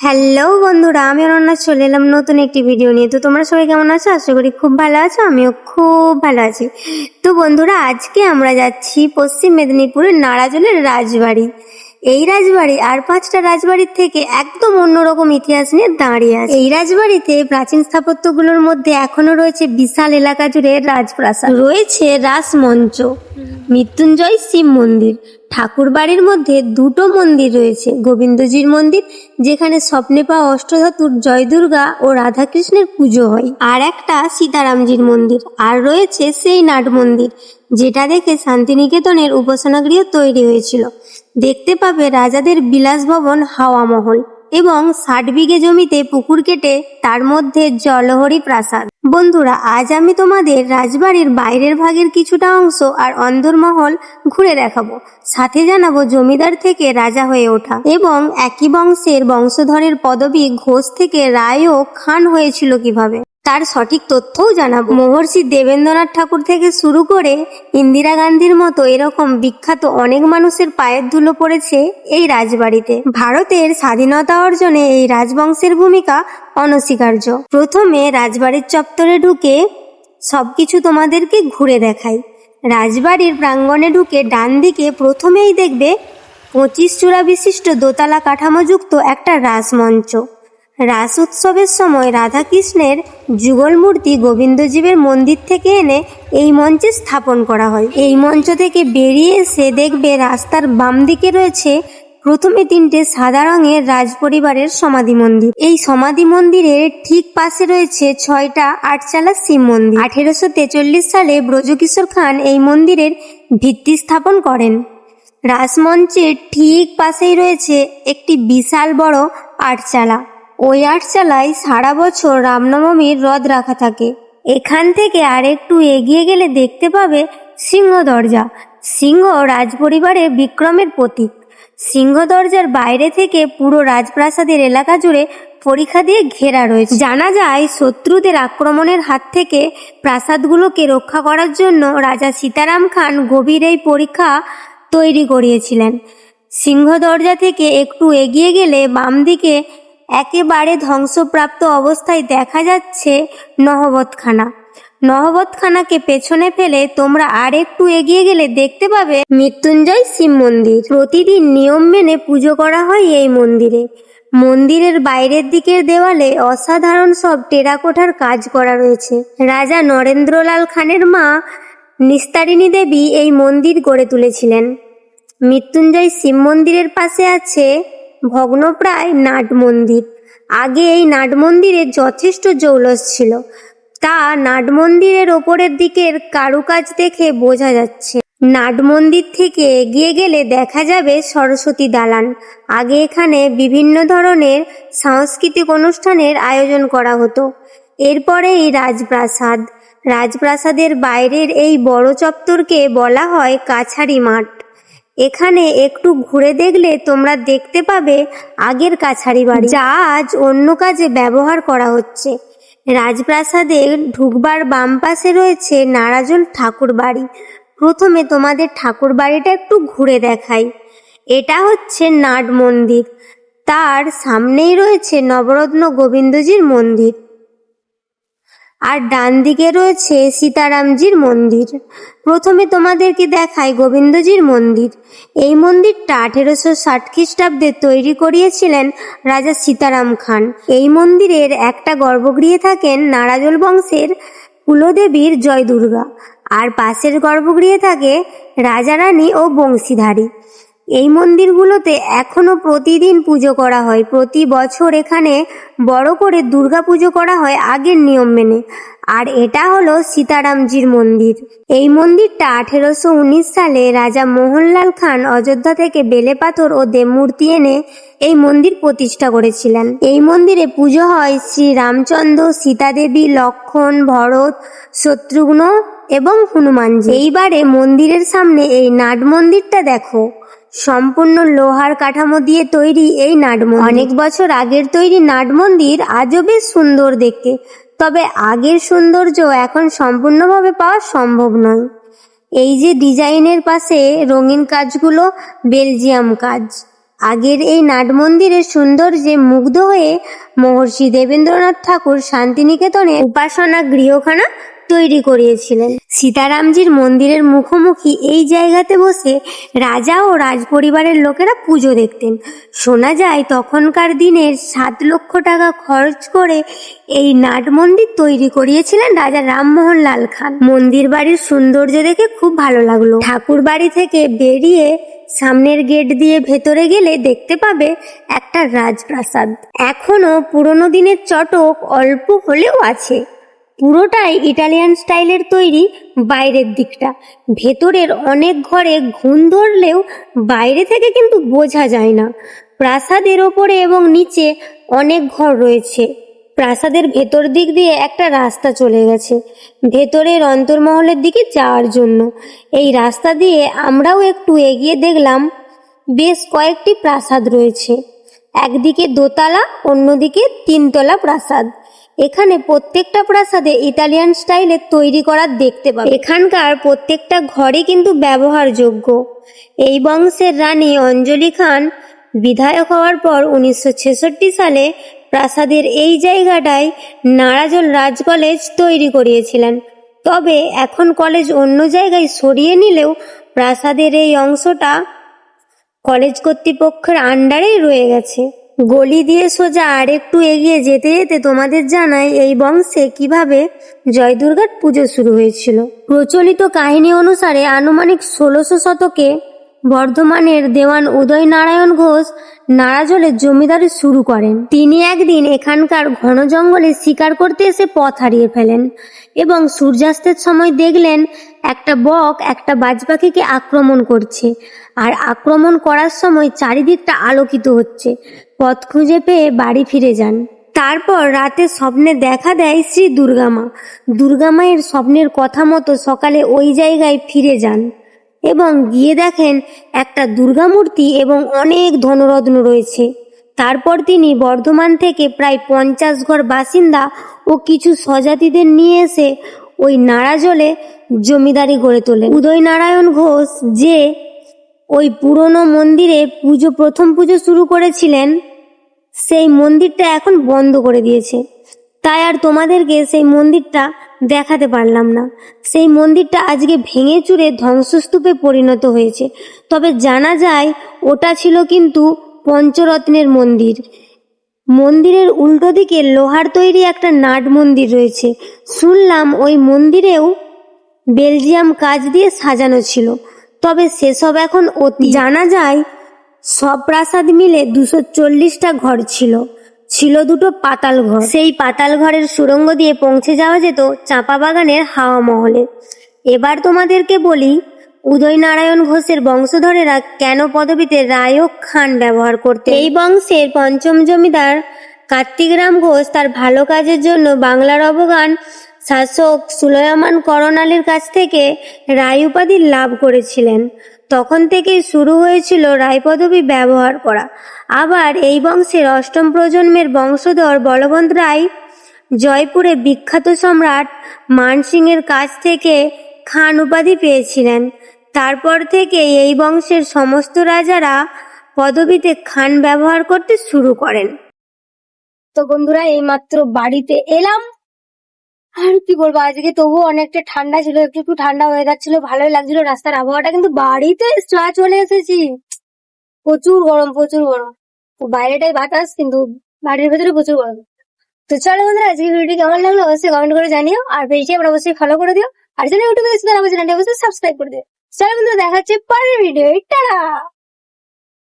Hello বন্ধুরা, আমি অনন্যা চলে এলাম নতুন একটি ভিডিও নিয়ে। তো তোমরা সবাই কেমন আছো? আশা করি খুব ভালো আছো, আমিও খুব ভালো আছি। তো বন্ধুরা, আজকে আমরা যাচ্ছি পশ্চিম মেদিনীপুরের নাড়াজলের রাজবাড়ি। এই রাজবাড়ি আর পাঁচটা রাজবাড়ির থেকে একদম অন্যরকম ইতিহাস নিয়ে দাঁড়িয়ে আছে। এই রাজবাড়িতে প্রাচীন স্থাপত্যগুলোর মধ্যে এখনও রয়েছে বিশাল এলাকা জুড়ে রাজপ্রাসাদ। রয়েছে রাসমঞ্চ মৃত্যুঞ্জয় শিব মন্দির। ঠাকুর বাড়ির মধ্যে দুটো মন্দির রয়েছে, গোবিন্দজির মন্দির, যেখানে স্বপ্নে পাওয়া অষ্টধাতুর জয় দুর্গা ও রাধাকৃষ্ণের পুজো হয়, আর একটা সীতারামজির মন্দির, আর রয়েছে সেই নাট মন্দির, যেটা দেখে শান্তিনিকেতনের উপাসনাগৃহ তৈরি হয়েছিল। দেখতে পাবে রাজাদের বিলাস ভবন হাওয়া মহল এবং ষাট বিঘে জমিতে পুকুর কেটে তার মধ্যে জলহরি প্রাসাদ। বন্ধুরা, আজ আমি তোমাদের রাজবাড়ির বাইরের ভাগের কিছুটা অংশ আর অন্দরমহল ঘুরে দেখাবো। সাথে জানাব জমিদার থেকে রাজা হয়ে ওঠা এবং একই বংশের বংশধরের পদবী ঘোষ থেকে রায় ও খান হয়েছিল কীভাবে। তার সঠিক তথ্যও জানাব। মহর্ষি দেবেন্দ্রনাথ ঠাকুর থেকে শুরু করে ইন্দিরা গান্ধীর মতো এরকম বিখ্যাত অনেক মানুষের পায়ের ধুলো পড়েছে এই রাজবাড়িতে। ভারতের স্বাধীনতা অর্জনে এই রাজবংশের ভূমিকা অনস্বীকার্য। প্রথমে রাজবাড়ির চত্বরে ঢুকে সবকিছু তোমাদেরকে ঘুরে দেখাই। রাজবাড়ির প্রাঙ্গণে ঢুকে ডান দিকে প্রথমেই দেখবে পঁচিশ চূড়া বিশিষ্ট দোতলা কাঠামোযুক্ত একটা রাসমঞ্চ রাস উৎসবের সময় রাধাকৃষ্ণের যুগল মূর্তি গোবিন্দজীবের মন্দির থেকে এনে এই মঞ্চে স্থাপন করা হয়। এই মঞ্চ থেকে বেরিয়ে এসে দেখবে রাস্তার বাম দিকে রয়েছে প্রথমে তিনটে সাদা রঙের রাজপরিবারের সমাধি মন্দির। এই সমাধি মন্দিরের ঠিক পাশে রয়েছে ছয়টা আটচালা শিব মন্দির। আঠেরোশো তেচল্লিশ সালে ব্রজকিশোর খান এই মন্দিরের ভিত্তি স্থাপন করেন। রাসমঞ্চের ঠিক পাশেই রয়েছে একটি বিশাল বড় আটচালা। ওই আটচালায় সারা বছর রামনবমীর রথ রাখা থাকে। এখান থেকে আর একটু এগিয়ে গেলে দেখতে পাবে সিংহ দরজা। সিংহ রাজপরিবারের বিক্রমের প্রতীক। সিংহ দরজার বাইরে থেকে পুরো রাজপ্রাসাদের এলাকা জুড়ে পরীক্ষা দিয়ে ঘেরা রয়েছে। জানা যায়, শত্রুদের আক্রমণের হাত থেকে প্রাসাদগুলোকে রক্ষা করার জন্য রাজা সীতারাম খান গভীর এই পরীক্ষা তৈরি করিয়েছিলেন। সিংহ দরজা থেকে একটু এগিয়ে গেলে বাম দিকে একেবারে ধ্বংসপ্রাপ্ত অবস্থায় দেখা যাচ্ছে নহবতখানা নহবতখানাকে পেছনে ফেলে তোমরা আর একটু এগিয়ে গেলে দেখতে পাবে মৃত্যুঞ্জয় শিব মন্দির। প্রতিদিন নিয়ম মেনে পুজো করা হয় এই মন্দিরে। মন্দিরের বাইরের দিকের দেওয়ালে অসাধারণ সব টেরাকোঠার কাজ করা রয়েছে। রাজা নরেন্দ্রলাল খানের মা নিস্তারিণী দেবী এই মন্দির গড়ে তুলেছিলেন। মৃত্যুঞ্জয় শিব মন্দিরের পাশে আছে ভগ্নপ্রায় নাট মন্দির। আগে এই নাট মন্দিরে যথেষ্ট জৌলস ছিল। তা নাট মন্দিরের ওপরের দিকের কারুকাজ দেখে বোঝা যাচ্ছে। নাট মন্দির থেকে এগিয়ে গেলে দেখা যাবে সরস্বতী দালান। আগে এখানে বিভিন্ন ধরনের সাংস্কৃতিক অনুষ্ঠানের আয়োজন করা হতো। এরপরে এই রাজপ্রাসাদ। রাজপ্রাসাদের বাইরের এই বড় চত্বরকে বলা হয় কাছারি মাঠ। এখানে একটু ঘুরে দেখলে তোমরা দেখতে পাবে আগের কাছারি বাড়ি। যা আজ অন্য কাজে ব্যবহার করা হচ্ছে। রাজপ্রাসাদে ঢুকবার বাম পাশে রয়েছে নারাজল ঠাকুর বাড়ি। প্রথমে তোমাদের ঠাকুর বাড়িটা একটু ঘুরে দেখাই। এটা হচ্ছে নাট মন্দির। তার সামনেই রয়েছে নবরত্ন গোবিন্দজির মন্দির। আর ডান দিকে রয়েছে সীতারামজির মন্দির। প্রথমে তোমাদেরকে দেখায় গোবিন্দজির মন্দির। এই মন্দিরটা আঠেরোশো ষাট খ্রিস্টাব্দে তৈরি করিয়েছিলেন রাজা সীতারাম খান। এই মন্দিরের একটা গর্ভগৃহে থাকেন নারাজল বংশের কুলদেবীর জয় দুর্গা আর পাশের গর্ভগৃহে থাকে রাজারানী ও বংশীধারী। এই মন্দিরগুলোতে এখনও প্রতিদিন পুজো করা হয়। প্রতি বছর এখানে বড় করে দুর্গা পুজো করা হয় আগের নিয়ম মেনে। আর এটা হলো সীতারামজির মন্দির। এই মন্দিরটা আঠেরোশো উনিশ সালে রাজা মোহনলাল খান অযোধ্যা থেকে বেলে পাথর ও দেবমূর্তি এনে এই মন্দির প্রতিষ্ঠা করেছিলেন। এই মন্দিরে পুজো হয় শ্রী রামচন্দ্র সীতাদেবী, লক্ষণ, ভরত, শত্রুঘ্ন এবং হনুমানজি। এইবারে মন্দিরের সামনে এই নাট মন্দিরটা দেখো। সম্পূর্ণ লোহার কাঠামো দিয়ে তৈরি এই নাটমন্দির। অনেক বছর আগের তৈরি নাট মন্দির আজও বেশ সুন্দর দেখতে। তবে আগের সৌন্দর্য এখন সম্পূর্ণভাবে পাওয়া সম্ভব নয়। এই যে ডিজাইনের পাশে রঙিন কাজগুলো, বেলজিয়াম কাজ। আগের এই নাট মন্দিরের সৌন্দর্যে মুগ্ধ হয়ে মহর্ষি দেবেন্দ্রনাথ ঠাকুর শান্তিনিকেতনে উপাসনা গৃহখানা তৈরি করিয়েছিলেন। সীতারামজির মন্দিরের মুখোমুখি এই জায়গাতে বসে রাজা ও রাজপরিবারের লোকেরা পুজো দেখতেন। শোনা যায়, তখনকার দিনের সাত লক্ষ টাকা খরচ করে এই নাট মন্দির তৈরি করিয়েছিলেন রাজা রামমোহন লাল খান। মন্দির বাড়ির সৌন্দর্য দেখে খুব ভালো লাগল। ঠাকুর বাড়ি থেকে বেরিয়ে সামনের গেট দিয়ে ভেতরে গেলে দেখতে পাবে একটা রাজপ্রাসাদ। এখনও পুরনো দিনের চটক অল্প হলেও আছে। পুরোটাই ইটালিয়ান স্টাইলের তৈরি বাইরের দিকটা। ভেতরের অনেক ঘরে ঘুণ ধরলেও বাইরে থেকে কিন্তু বোঝা যায় না। প্রাসাদের ওপরে এবং নিচে অনেক ঘর রয়েছে। প্রাসাদের ভেতর দিক দিয়ে একটা রাস্তা চলে গেছে। ভেতরের অন্তর্মহলের দিকে যাওয়ার জন্য। এই রাস্তা দিয়ে আমরাও একটু এগিয়ে দেখলাম, বেশ কয়েকটি প্রাসাদ রয়েছে। একদিকে দোতলা, অন্যদিকে তিনতলা প্রাসাদ। এখানে প্রত্যেকটা প্রাসাদে ইতালিয়ান স্টাইলে তৈরি করা দেখতে পাবে। এখানকার প্রত্যেকটা ঘরে কিন্তু ব্যবহারযোগ্য। এই বংশের রানী অঞ্জলি খান বিধায়ক হওয়ার পর উনিশশো ছেষট্টি সালে প্রাসাদের এই জায়গাটায় নারাজল রাজ কলেজ তৈরি করিয়েছিলেন। তবে এখন কলেজ অন্য জায়গায় সরিয়ে নিলেও প্রাসাদের এই অংশটা কলেজ কর্তৃপক্ষের আন্ডারেই রয়ে গেছে। গলি দিয়ে সোজা আর একটু এগিয়ে যেতে যেতে তোমাদের জানায় এই বংশে কীভাবে জয়দুর্গার পুজো শুরু হয়েছিল। প্রচলিত কাহিনী অনুসারে আনুমানিক ষোলোশো শতকে বর্ধমানের দেওয়ান উদয় নারায়ণ ঘোষ নারাজলের জমিদারি শুরু করেন। তিনি একদিন এখানকার ঘন জঙ্গলে শিকার করতে এসে পথ হারিয়ে ফেলেন এবং সূর্যাস্তের সময় দেখলেন একটা বক একটা বাজ পাখিকে আক্রমণ করছে আর আক্রমণ করার সময় চারিদিকটা আলোকিত হচ্ছে। পথ খুঁজে পেয়ে বাড়ি ফিরে যান। তারপর রাতে স্বপ্নে দেখা দেয় শ্রী দুর্গামা। দুর্গামায়ের স্বপ্নের কথা মতো সকালে ওই জায়গায় ফিরে যান। এবং গিয়ে দেখেন একটা দুর্গা মূর্তি এবং অনেক ধনরত্ন রয়েছে। তারপর তিনি বর্ধমান থেকে প্রায় পঞ্চাশ ঘর বাসিন্দা ও কিছু স্বজাতিদের নিয়ে এসে ওই নারাজলে জমিদারি গড়ে তোলেন। উদয় নারায়ণ ঘোষ যে ওই পুরনো মন্দিরে পুজো, প্রথম পুজো শুরু করেছিলেন, সেই মন্দিরটা এখন বন্ধ করে দিয়েছে। তাই আর তোমাদেরকে সেই মন্দিরটা দেখাতে পারলাম না। সেই মন্দিরটা আজকে ভেঙে চুরে ধ্বংসস্তূপে পরিণত হয়েছে। তবে জানা যায়, ওটা ছিল কিন্তু পঞ্চরত্নের মন্দির। মন্দিরের উল্টো দিকে লোহার তৈরি একটা নাট মন্দির রয়েছে। শুনলাম ওই মন্দিরেও বেলজিয়াম কাজ দিয়ে সাজানো ছিল। তবে সেসব এখন অতি জানা যায়, সব প্রাসাদ মিলে দুশো চল্লিশটা ঘর ছিল। ছিল দুটো পাতাল ঘর। সেই পাতাল ঘরের সুড়ঙ্গ দিয়ে পৌঁছে যাওয়া যেত চাঁপা বাগানের হাওয়া মহলে। এবার তোমাদেরকে বলি, উদয়নারায়ণ ঘোষের বংশধরেরা কেন পদবীতে রায়ক খান ব্যবহার করতে এই বংশের পঞ্চম জমিদার কার্তিকরাম ঘোষ তার ভালো কাজের জন্য বাংলার অবগান শাসক সুলয়মান করণালীর কাছ থেকে রায় উপাধি লাভ করেছিলেন। তখন থেকেই শুরু হয়েছিল রায় পদবী ব্যবহার করা। আবার এই বংশের অষ্টম প্রজন্মের বংশধর বলবন্ত রায় জয়পুরে বিখ্যাত সম্রাট মানসিংয়ের কাছ থেকে খান উপাধি পেয়েছিলেন। তারপর থেকে এই বংশের সমস্ত রাজারা পদবীতে খান ব্যবহার করতে শুরু করেন। তো বন্ধুরা, এইমাত্র বাড়িতে এলাম। আর কি বলব, আজকে তবুও অনেকটা ঠান্ডা ছিল, একটু একটু ঠান্ডা হয়ে ছিল ভালোই লাগছিল। রাস্তার আবহাওয়াটা কিন্তু বাড়িতে চলে এসেছি। প্রচুর গরম প্রচুর গরম। বাইরেটাই বাতাস, কিন্তু বাড়ির ভেতরে প্রচুর গরম। তো চলো বন্ধুরা আজকে ভিডিওটি কেমন লাগল অবশ্যই কমেন্ট করে জানিও, আর পেজটি আমরা অবশ্যই ফলো করে দিও, আর যদি ইউটিউবে আমার চ্যানেলটি অবশ্যই সাবস্ক্রাইব করে দিও। চলো বন্ধুরা, দেখা হচ্ছে পরের ভিডিও টাটা!